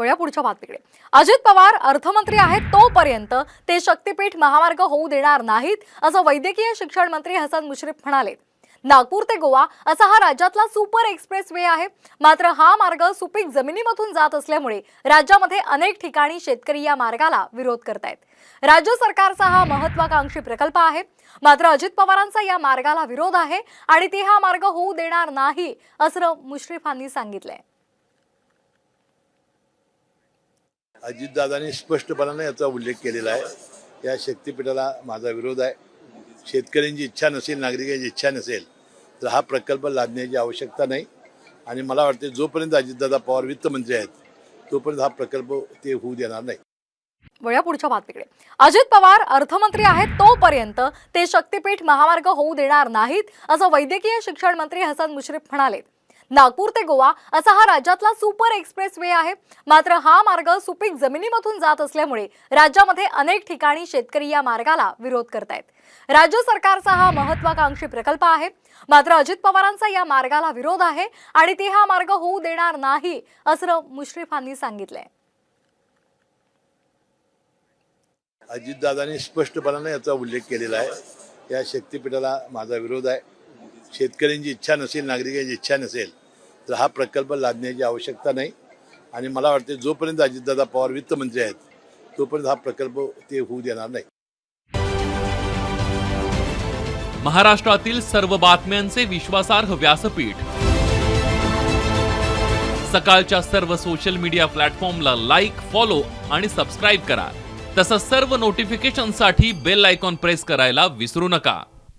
वळ्या पुढच्या बातमीकडे. अजित पवार अर्थमंत्री आहेत तोपर्यंत ते शक्तीपीठ महामार्ग होऊ देणार नाहीत असं वैद्यकीय शिक्षण मंत्री हसन मुश्रीफ म्हणाले. नागपूर ते गोवा असा हा राज्यातला सुपर एक्सप्रेस वे आहे. मात्र हा मार्ग सुपीक जमिनीमधून जात असल्यामुळे राज्यामध्ये अनेक ठिकाणी शेतकरी या मार्गाला विरोध करतायत. राज्य सरकारचा हा महत्वाकांक्षी प्रकल्प आहे. मात्र अजित पवारांचा या मार्गाला विरोध आहे आणि ते हा मार्ग होऊ देणार नाही असं मुश्रीफांनी सांगितलंय. अजितदादांनी स्पष्टपणाने याचा उल्लेख केलेला आहे. या शक्तीपीठाला माझा विरोध आहे. शेतकऱ्यांची इच्छा नसेल नागरिकांची इच्छा नसेल तर हा प्रकल्प लादण्याची आवश्यकता नाही. आणि मला वाटते जोपर्यंत अजितदादा पवार वित्तमंत्री आहेत तोपर्यंत हा प्रकल्प ते होऊ देणार नाही. वळ्या पुढच्या बातमीकडे. अजित पवार अर्थमंत्री आहेत तोपर्यंत ते शक्तीपीठ महामार्ग होऊ देणार नाहीत असं वैद्यकीय शिक्षण मंत्री हसन मुश्रीफ म्हणाले नागपूर ते गोवा असा हा राज्यातला सुपर एक्सप्रेस वे आहे. मात्र हा मार्ग सुपीक जमिनीमधून जात असल्यामुळे राज्यामध्ये अनेक ठिकाणी शेतकरी या मार्गाला विरोध करतायत. राज्य सरकारचा हा महत्वाकांक्षी प्रकल्प आहे. मात्र अजित पवारांचा या मार्गाला विरोध आहे आणि ते हा मार्ग होऊ देणार नाही असं मुश्रीफांनी सांगितलंय. अजितदादांनी स्पष्टपणाने याचा उल्लेख केलेला आहे. या शक्तीपीठाला माझा विरोध आहे. शेतकऱ्यांची इच्छा नसेल नागरिकांची इच्छा नसेल तर हा प्रकल्प लादण्याची आवश्यकता नाही. आणि मला वाटते जोपर्यंत अजितदादा पवार वित्तमंत्री आहेत तोपर्यंत हा प्रकल्प ते होऊ देणार नाही. महाराष्ट्रातील सर्व बातम्यांचे विश्वासार्ह व्यासपीठ. सकाळच्या सर्व सोशल मीडिया प्लॅटफॉर्मला लाईक फॉलो आणि सबस्क्राईब करा. तसंच सर्व नोटिफिकेशनसाठी बेल आयकॉन प्रेस करायला विसरू नका.